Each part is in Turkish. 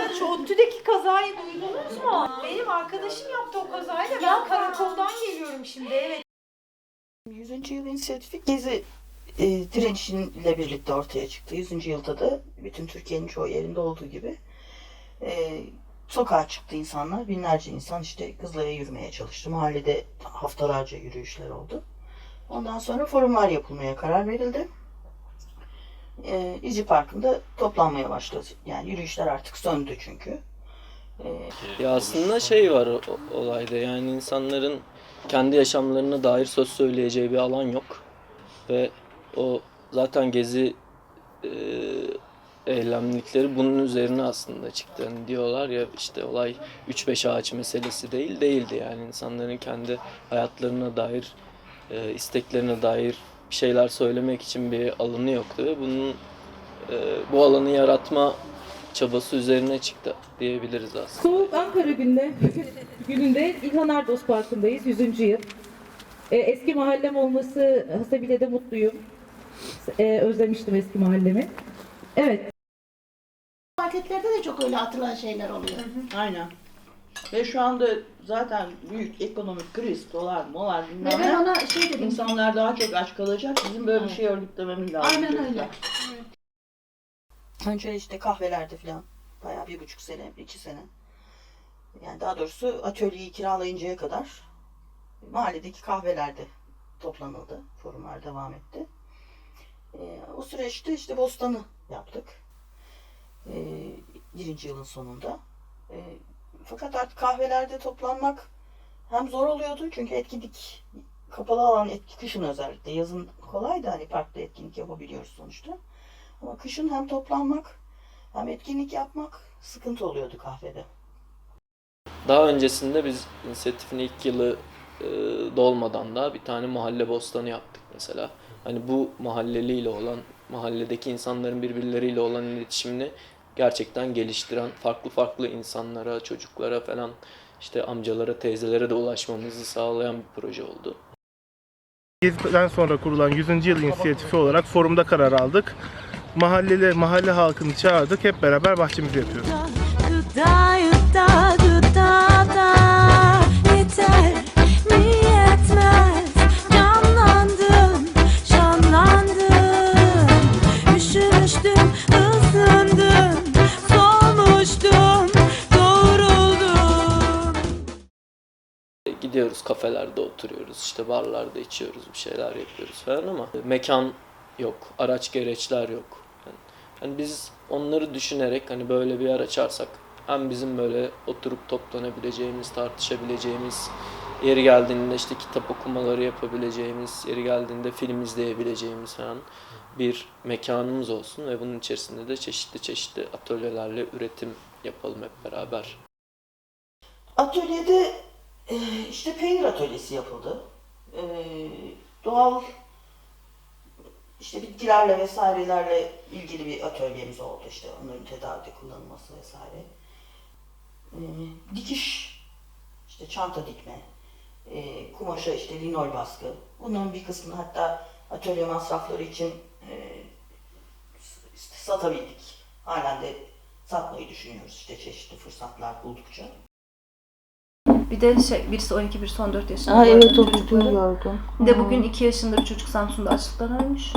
Kavuşturun. Şu ODTÜ'deki kazayı duydunuz mu? Benim arkadaşım yaptı o kazayı da ben karakoldan geliyorum şimdi. Evet. 100. yıl inisiyatifi Gezi e, direnişiyle birlikte ortaya çıktı. 100. yılda da bütün Türkiye'nin çoğu yerinde olduğu gibi e, sokağa çıktı insanlar. Binlerce insan işte Kızılay'a yürümeye çalıştı. Mahallede haftalarca yürüyüşler oldu. Ondan sonra forumlar yapılmaya karar verildi. E, İzci Parkı'nda toplanmaya başladı. Yani yürüyüşler artık söndü çünkü. E, Ya aslında şey var o- olayda yani insanların kendi yaşamlarına dair söz söyleyeceği bir alan yok. Ve o zaten gezi e, eylemlikleri bunun üzerine aslında çıktı. Hani diyorlar ya işte olay 3-5 ağaç meselesi değil değildi yani insanların kendi hayatlarına dair e, isteklerine dair bir şeyler söylemek için bir alanı yoktu ve bunun e, bu alanı yaratma çabası üzerine çıktı diyebiliriz aslında. Soğuk Ankara günde, gününde İlhan Erdos Parkı'ndayız. 100. yıl. Ee, eski mahallem olması hasebiyle de mutluyum. Ee, özlemiştim eski mahallemi. Evet. Marketlerde de çok öyle atılan şeyler oluyor. Aynen. Ve şu anda zaten büyük ekonomik kriz, dolar, molar Ve bilmem ben ne. ona şey dedim. İnsanlar daha çok aç kalacak. Bizim böyle bir şey örgütlememiz lazım. Aynen çocuklar. öyle. Önce işte kahvelerde falan bayağı bir buçuk sene, iki sene. Yani daha doğrusu atölyeyi kiralayıncaya kadar mahalledeki kahvelerde toplanıldı. Forumlar devam etti. Ee, o süreçte işte bostanı yaptık. Ee, birinci yılın sonunda. Ee, fakat artık kahvelerde toplanmak hem zor oluyordu çünkü etkinlik kapalı alan etki kışın özellikle yazın kolay da hani parkta etkinlik yapabiliyoruz sonuçta. Ama kışın hem toplanmak hem etkinlik yapmak sıkıntı oluyordu kahvede. Daha öncesinde biz inisiyatifin ilk yılı e, dolmadan da bir tane mahalle bostanı yaptık mesela. Hani bu mahalleliyle olan, mahalledeki insanların birbirleriyle olan iletişimini gerçekten geliştiren, farklı farklı insanlara, çocuklara falan işte amcalara, teyzelere de ulaşmamızı sağlayan bir proje oldu. Gezi'den sonra kurulan 100. yıl inisiyatifi olarak forumda karar aldık. Mahalleli, mahalle halkını çağırdık. Hep beraber bahçemizi yapıyoruz. Kafelerde oturuyoruz, işte barlarda içiyoruz, bir şeyler yapıyoruz falan ama mekan yok, araç gereçler yok. Yani, hani biz onları düşünerek hani böyle bir yer açarsak hem bizim böyle oturup toplanabileceğimiz, tartışabileceğimiz, yeri geldiğinde işte kitap okumaları yapabileceğimiz, yeri geldiğinde film izleyebileceğimiz falan bir mekanımız olsun ve bunun içerisinde de çeşitli çeşitli atölyelerle üretim yapalım hep beraber. Atölyede e, işte peynir atölyesi yapıldı. E, doğal işte bitkilerle vesairelerle ilgili bir atölyemiz oldu işte onların tedavide kullanılması vesaire. E, dikiş, işte çanta dikme, e, kumaşa işte linol baskı. Bunların bir kısmını hatta atölye masrafları için e, satabildik. Halen de satmayı düşünüyoruz işte çeşitli fırsatlar buldukça. Bir de şey, birisi 12, birisi 14 yaşında. Bu evet o videoyu gördüm. Bir de bugün 2 yaşında bir çocuk Samsun'da açlıktan ölmüş.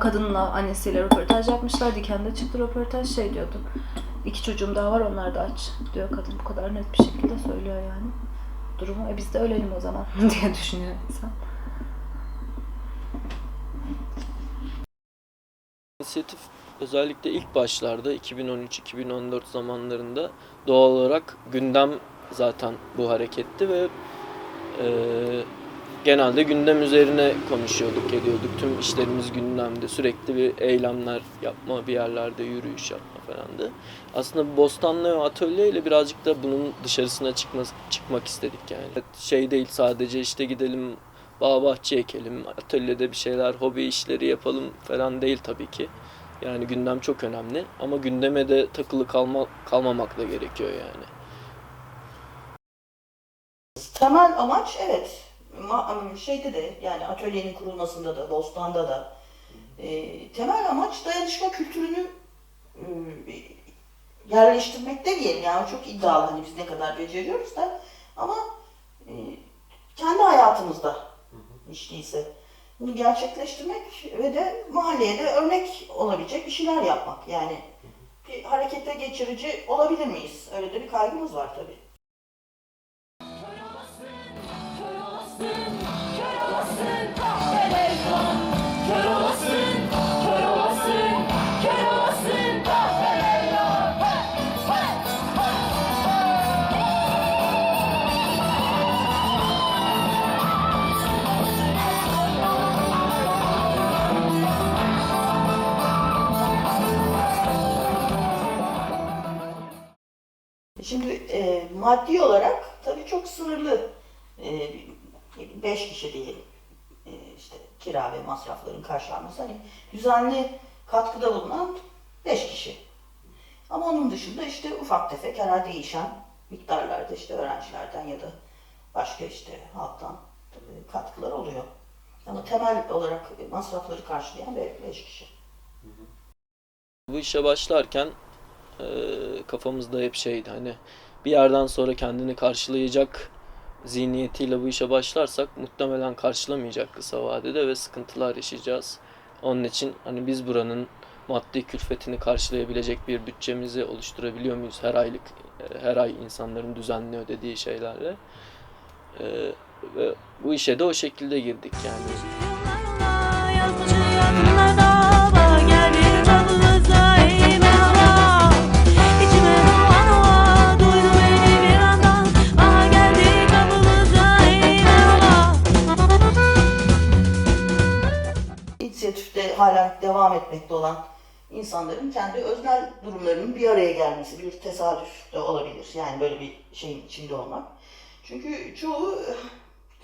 Kadınla annesiyle röportaj yapmışlar. Diken'de çıktı röportaj şey diyordu. İki çocuğum daha var onlar da aç diyor kadın. Bu kadar net bir şekilde söylüyor yani. Durumu. E biz de ölelim o zaman diye düşünüyor insan. İnisiyatif özellikle ilk başlarda 2013-2014 zamanlarında doğal olarak gündem zaten bu hareketti ve e, genelde gündem üzerine konuşuyorduk, ediyorduk. Tüm işlerimiz gündemde. Sürekli bir eylemler yapma, bir yerlerde yürüyüş yapma falandı. Aslında Bostanlı Atölye ile birazcık da bunun dışarısına çıkma, çıkmak istedik yani. Şey değil sadece işte gidelim bağ bahçe ekelim, atölyede bir şeyler, hobi işleri yapalım falan değil tabii ki. Yani gündem çok önemli ama gündeme de takılı kalma, kalmamak da gerekiyor yani. Temel amaç evet. Şeyde de yani atölyenin kurulmasında da Bostan'da da. E, temel amaç dayanışma kültürünü e, yerleştirmek demeyelim. Yani çok iddialı hani biz ne kadar beceriyoruz da. Ama e, kendi hayatımızda hiç değilse. Bunu gerçekleştirmek ve de mahalleye de örnek olabilecek bir şeyler yapmak. Yani bir harekete geçirici olabilir miyiz? Öyle de bir kaygımız var tabii. Şimdi e, maddi olarak tabii çok sınırlı. E, beş kişi diyelim. E, işte kira ve masrafların karşılanması. Hani düzenli katkıda bulunan beş kişi. Ama onun dışında işte ufak tefek her değişen miktarlarda işte öğrencilerden ya da başka işte halktan e, katkılar oluyor. Ama temel olarak masrafları karşılayan be- beş kişi. Bu işe başlarken e, kafamızda hep şeydi hani bir yerden sonra kendini karşılayacak zihniyetiyle bu işe başlarsak muhtemelen karşılamayacak kısa vadede ve sıkıntılar yaşayacağız. Onun için hani biz buranın maddi külfetini karşılayabilecek bir bütçemizi oluşturabiliyor muyuz her aylık e, her ay insanların düzenli ödediği şeylerle E, ve bu işe de o şekilde girdik yani. Yıllarla hala devam etmekte olan insanların kendi öznel durumlarının bir araya gelmesi bir tesadüf de olabilir. Yani böyle bir şeyin içinde olmak. Çünkü çoğu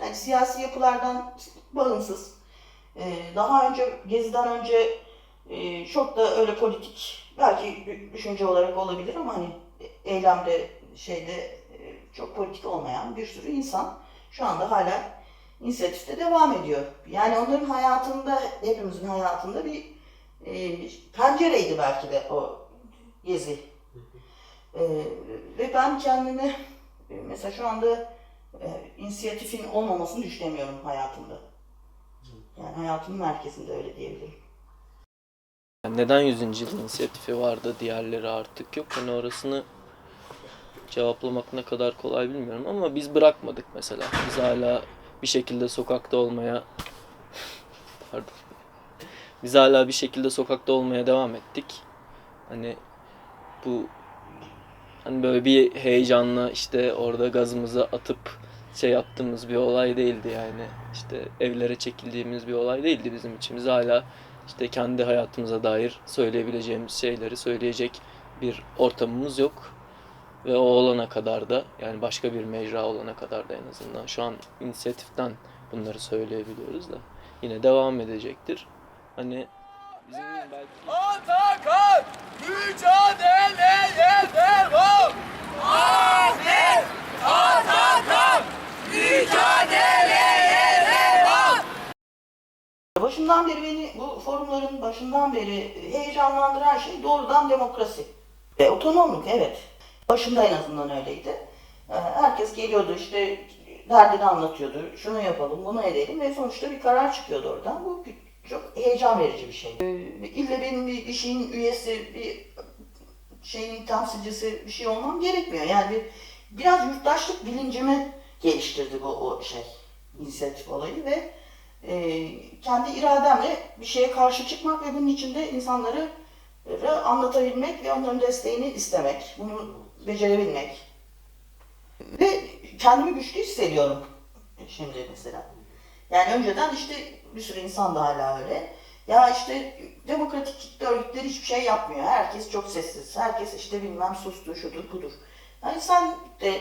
yani siyasi yapılardan bağımsız. Ee, Daha önce Gezi'den önce e, çok da öyle politik belki düşünce olarak olabilir ama hani eylemde şeyde e, çok politik olmayan bir sürü insan şu anda hala inisiyatifte devam ediyor. Yani onların hayatında, hepimizin hayatında bir e, pencereydi belki de o gezi. E, ve ben kendimi e, mesela şu anda e, inisiyatifin olmamasını düşünemiyorum hayatımda. Yani hayatımın merkezinde öyle diyebilirim. Neden 100. yıl inisiyatifi vardı diğerleri artık yok. Hani orasını cevaplamak ne kadar kolay bilmiyorum ama biz bırakmadık mesela. Biz hala bir şekilde sokakta olmaya pardon. Biz hala bir şekilde sokakta olmaya devam ettik. Hani bu hani böyle bir heyecanla işte orada gazımızı atıp şey yaptığımız bir olay değildi yani. İşte evlere çekildiğimiz bir olay değildi bizim için. Biz hala işte kendi hayatımıza dair söyleyebileceğimiz şeyleri söyleyecek bir ortamımız yok. Ve o olana kadar da yani başka bir mecra olana kadar da en azından şu an inisiyatiften bunları söyleyebiliyoruz da yine devam edecektir. Hani bizim belki Atakan mücadeleye devam. Ahmet Atakan mücadeleye devam. Başından beri beni bu forumların başından beri heyecanlandıran şey doğrudan demokrasi. Ve otonomluk evet. Başında en azından öyleydi. Ee, Herkes geliyordu işte derdini anlatıyordu. Şunu yapalım, bunu edelim ve sonuçta bir karar çıkıyordu oradan. Bu çok heyecan verici bir şey. Ee, İlle benim bir, şeyin üyesi, bir şeyin temsilcisi bir şey olmam gerekmiyor. Yani bir, biraz yurttaşlık bilincimi geliştirdi bu o şey, inisiyatif olayı ve e, kendi irademle bir şeye karşı çıkmak ve bunun içinde insanları e, anlatabilmek ve onların desteğini istemek, bunu becerebilmek. Ve kendimi güçlü hissediyorum şimdi mesela. Yani önceden işte bir sürü insan da hala öyle. Ya işte demokratik kitle örgütleri hiçbir şey yapmıyor. Herkes çok sessiz. Herkes işte bilmem sustu, şudur, budur. Yani sen de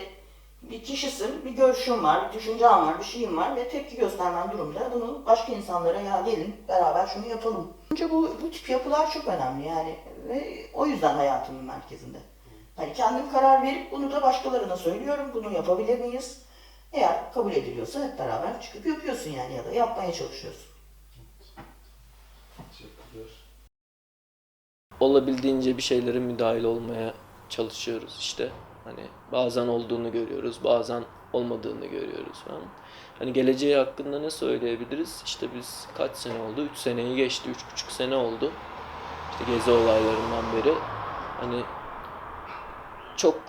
bir kişisin, bir görüşün var, bir düşüncen var, bir şeyin var ve tepki göstermen durumda. Bunu başka insanlara ya gelin beraber şunu yapalım. Bence bu, bu tip yapılar çok önemli yani ve o yüzden hayatımın merkezinde. Hani kendim karar verip bunu da başkalarına söylüyorum. Bunu yapabilir miyiz? Eğer kabul ediliyorsa hep beraber çıkıp yapıyorsun yani ya da yapmaya çalışıyorsun. olabildiğince bir şeylere müdahil olmaya çalışıyoruz işte. Hani bazen olduğunu görüyoruz, bazen olmadığını görüyoruz falan. Hani geleceği hakkında ne söyleyebiliriz? İşte biz kaç sene oldu? 3 seneyi geçti, üç buçuk sene oldu. İşte gezi olaylarından beri. Hani çok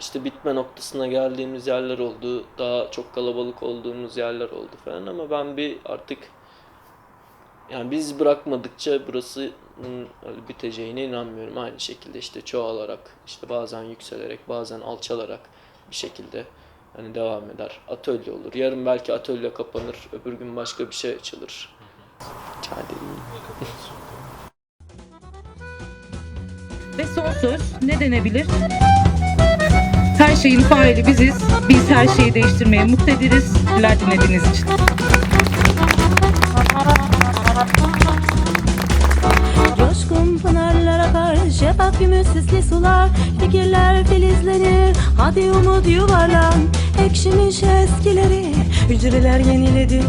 işte bitme noktasına geldiğimiz yerler oldu. Daha çok kalabalık olduğumuz yerler oldu falan ama ben bir artık yani biz bırakmadıkça burasının öyle biteceğine inanmıyorum. Aynı şekilde işte çoğalarak, işte bazen yükselerek, bazen alçalarak bir şekilde hani devam eder. Atölye olur. Yarın belki atölye kapanır, öbür gün başka bir şey açılır. Ederim. Ve son söz ne denebilir? Her şeyin faili biziz. Biz her şeyi değiştirmeye muktediriz. Teşekkürler dinlediğiniz için. Coşkun pınarlar akar Şeffaf gümüş sular Fikirler filizlenir Hadi umut yuvarlan Ekşimiş eskileri Hücreler yeniledi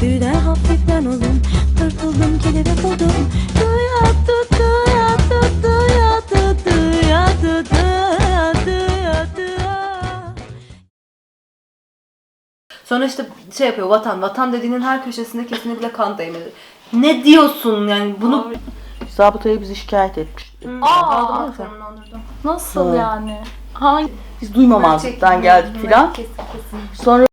Tüyden hafiften oldum Tırtıldım kelebek oldum Duya Sonra işte şey yapıyor vatan. Vatan dediğinin her köşesinde kesinlikle kan değmeli. Ne diyorsun yani bunu? Zabıtaya bizi şikayet etmiş. Aldım mı sen? Nasıl Hı. yani? Hangi Biz duymamazlıktan geldik filan. kesin kesin. Sonra